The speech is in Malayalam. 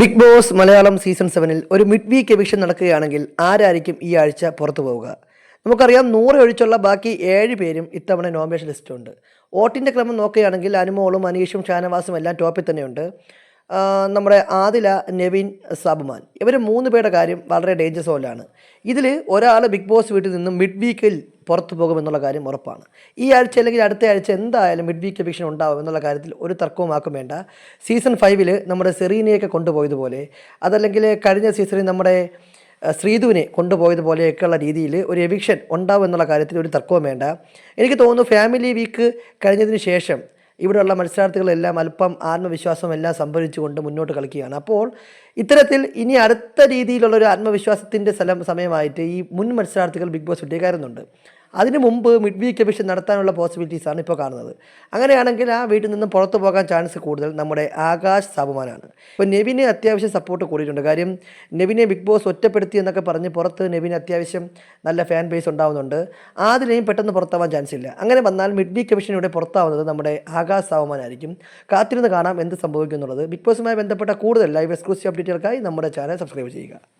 ബിഗ് ബോസ് മലയാളം സീസൺ സെവനിൽ ഒരു മിഡ് വീക്ക് എവിക്ഷൻ നടക്കുകയാണെങ്കിൽ ആരായിരിക്കും ഈ ആഴ്ച പുറത്തു പോവുക? നമുക്കറിയാം നൂറ് ഒഴിച്ചുള്ള ബാക്കി ഏഴ് പേരും ഇത്തവണ നോമിനേഷൻ ലിസ്റ്റുണ്ട് വോട്ടിന്റെ ക്രമം നോക്കുകയാണെങ്കിൽ അനുമോളും അനീഷും ഷാനവാസും എല്ലാം ടോപ്പിൽ തന്നെയുണ്ട്. നമ്മുടെ ആദില നെവിൻ സാബുമാൻ. ഇവർ മൂന്ന് പേരുടെ കാര്യം വളരെ ഡേഞ്ചർ സോലാണ് ഇതിൽ ഒരാൾ ബിഗ് ബോസ് വീട്ടിൽ നിന്നും മിഡ് വീക്കിൽ പുറത്തു പോകുമെന്നുള്ള കാര്യം ഉറപ്പാണ്. ഈ ആഴ്ച അല്ലെങ്കിൽ അടുത്ത ആഴ്ച എന്തായാലും മിഡ് വീക്ക് എവിക്ഷൻ ഉണ്ടാവും എന്നുള്ള കാര്യത്തിൽ ഒരു തർക്കവും ആക്കും വേണ്ട. സീസൺ ഫൈവിൽ നമ്മുടെ സെറീനയൊക്കെ കൊണ്ടുപോയതുപോലെ അതല്ലെങ്കിൽ കഴിഞ്ഞ സീസണിൽ നമ്മുടെ ശ്രീധുവിനെ കൊണ്ടുപോയതുപോലെയൊക്കെയുള്ള രീതിയിൽ ഒരു എവിക്ഷൻ ഉണ്ടാവും എന്നുള്ള കാര്യത്തിൽ ഒരു തർക്കവും വേണ്ട. എനിക്ക് തോന്നുന്നു ഫാമിലി വീക്ക് കഴിഞ്ഞതിന് ശേഷം ഇവിടെയുള്ള മത്സരാർത്ഥികളെല്ലാം അല്പം ആത്മവിശ്വാസം എല്ലാം സംഭരിച്ചുകൊണ്ട് മുന്നോട്ട് കളിക്കുകയാണ്. അപ്പോൾ ഇത്തരത്തിൽ ഇനി അടുത്ത രീതിയിലുള്ള ഒരു ആത്മവിശ്വാസത്തിന്റെ സ്ഥലം സമയമായിട്ട് ഈ മുൻ മത്സരാർത്ഥികൾ ബിഗ് ബോസ് വിട്ടേക്കാരുന്നുണ്ട് അതിനു മുമ്പ് മിഡ് വീക്ക് എമിഷൻ നടത്താനുള്ള പോസിബിലിറ്റീസാണ് ഇപ്പോൾ കാണുന്നത്. അങ്ങനെയാണെങ്കിൽ ആ വീട്ടിൽ നിന്നും പുറത്തു പോകാൻ ചാൻസ് കൂടുതൽ നമ്മുടെ ആകാശ് സാബുമാനാണ്. ഇപ്പോൾ നെവിന് അത്യാവശ്യം സപ്പോർട്ട് കൂടിയിട്ടുണ്ട്. കാര്യം നെവിനെ ബിഗ് ബോസ് ഒറ്റപ്പെടുത്തി എന്നൊക്കെ പറഞ്ഞ് പുറത്ത് നെവിന് അത്യാവശ്യം നല്ല ഫാൻ ബേസ് ഉണ്ടാവുന്നുണ്ട്. ആദ്യം പെട്ടെന്ന് പുറത്താവാൻ ചാൻസ് ഇല്ല. അങ്ങനെ വന്നാൽ മിഡ് വീക്ക് എവിക്ഷനിലൂടെ പുറത്താവുന്നത് നമ്മുടെ ആകാശ് സാബുമാനായിരിക്കും. കാത്തിരുന്ന് കാണാം എന്ത് സംഭവിക്കും എന്നുള്ളത് ബിഗ് ബോസുമായി ബന്ധപ്പെട്ട കൂടുതൽ ലൈവ് എക്സ്ക്ലൂസീവ് അപ്ഡേറ്റുകൾക്കായി നമ്മുടെ ചാനൽ സബ്സ്ക്രൈബ് ചെയ്യുക.